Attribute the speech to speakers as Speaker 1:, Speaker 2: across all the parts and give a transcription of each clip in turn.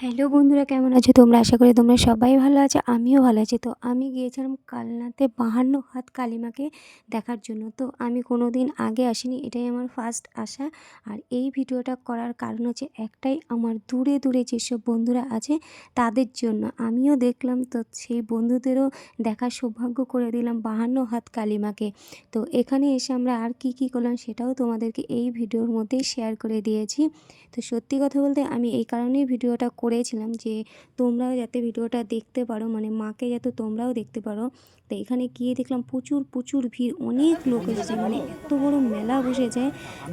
Speaker 1: Hello বন্ধুরা, কেমন আছো? তোমরা আশা করি তোমরা সবাই ভালো আছো, আমিও ভালো আছি। তো আমি গিয়েছিলাম কালনাতে বাহান্ন হাত কালিমাকে দেখার জন্য। তো আমি কোনো দিন আগে আসিনি, এটাই আমার ফার্স্ট আসা আর এই ভিডিওটা করার কারণ হচ্ছে একটাই, আমার দূরে দূরে যেসব বন্ধুরা আছে তাদের জন্য। আমিও দেখলাম তো সেই বন্ধুদেরও দেখার সৌভাগ্য করে দিলাম বাহান্ন হাত কালিমাকে। তো এখানে এসে আমরা আর কি কি করলাম সেটাও তোমাদেরকে এই ভিডিওর মধ্যেই শেয়ার করে দিয়েছি। তো সত্যি কথা বলতে আমি এই কারণেই ভিডিওটা করেছিলাম যে তোমরাও যাতে ভিডিওটা দেখতে পারো মানে মাকে যাতে তোমরাও দেখতে পারো। তো এখানে গিয়ে দেখলাম প্রচুর প্রচুর ভিড় অনেক লোক এসেছে মানে এত বড় মেলা বসেছে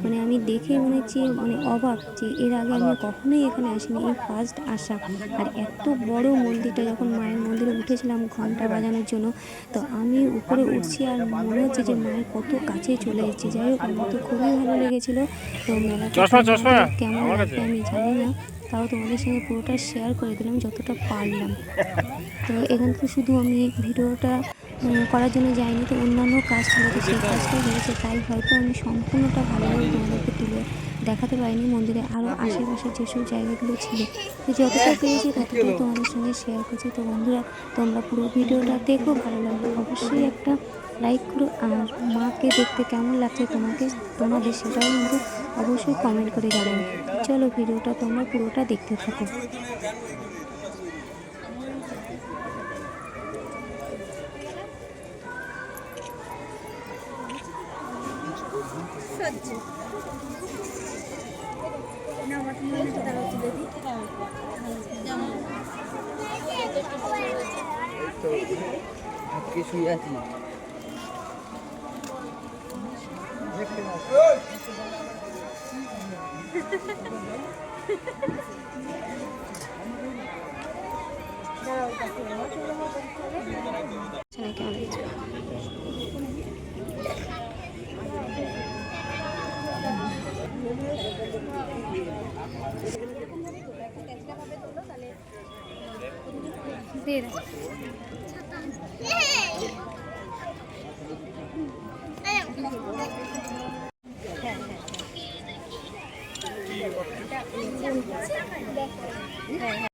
Speaker 1: মানে আমি দেখে মনে হচ্ছে মানে অবাক যে এর আগে আমি কখনোই এখানে আসিনি এই ফার্স্ট আসা। আর এত বড় মন্দিরটা যখন মায়ের মন্দিরে উঠেছিলাম ঘণ্টা বাজানোর জন্য তো আমি উপরে উঠছি আর মনে হচ্ছে যে মায়ের কত কাছে চলে এসেছে। যাই হোক আমার তো খুবই ভালো লেগেছিলো। তো মেলাটা কেমন লাগবে আমি জানি না। তাও তোমাদের সঙ্গে পুরোটা শেয়ার করে দিলাম যতটা পারলাম। তো এখান থেকে শুধু আমি ভিডিওটা করার জন্য যাইনি, তো অন্যান্য কাজ ছিল, তো সেই কাজটাই হয়েছে। তাই হয়তো আমি সম্পূর্ণটা ভালোভাবে তোমাদেরকে তুলে দেখাতে পারিনি, মন্দিরে আরও আশেপাশে যেসব জায়গাগুলো ছিল। তো যতটা পেরেছি ততটাই তোমাদের সঙ্গে শেয়ার করছি। তো বন্ধুরা, তোমরা পুরো ভিডিওটা দেখো, ভালো লাগবে অবশ্যই একটা লাইক করো আর মাকে দেখতে কেমন লাগছে তোমাকে তোমাদের সেটাও কিন্তু অবশ্যই কমেন্ট করে জানাবে চলো ভিডিওটা তোমরা পুরোটা দেখতে থাকো
Speaker 2: আজকে শুয়ে আছি
Speaker 1: ছেলে কেমন লাগছে দিয়ে
Speaker 3: 你看你看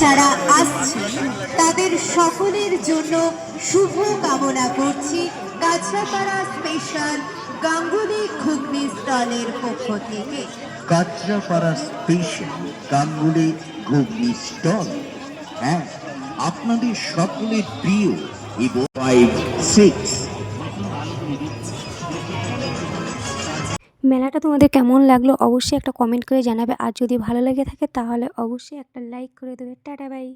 Speaker 4: যারা আসছেন তাদের সকলের জন্য শুভ কামনা করছি কাছড়াপাড়া স্পেশাল গাঙ্গুলি ঘুগনি স্টলের পক্ষ থেকে।
Speaker 3: Kanchrapara special Ganguly Ghugni stall. হ্যাঁ আপনাদের সকলের প্রিয় এবং ফাইভ সিক্স
Speaker 1: মেলাটা তোমাদের কেমন লাগল অবশ্যই একটা কমেন্ট করে জানাবে। আর যদি ভালো লেগে থাকে তাহলে অবশ্যই একটা লাইক করে দেবে। Tata bye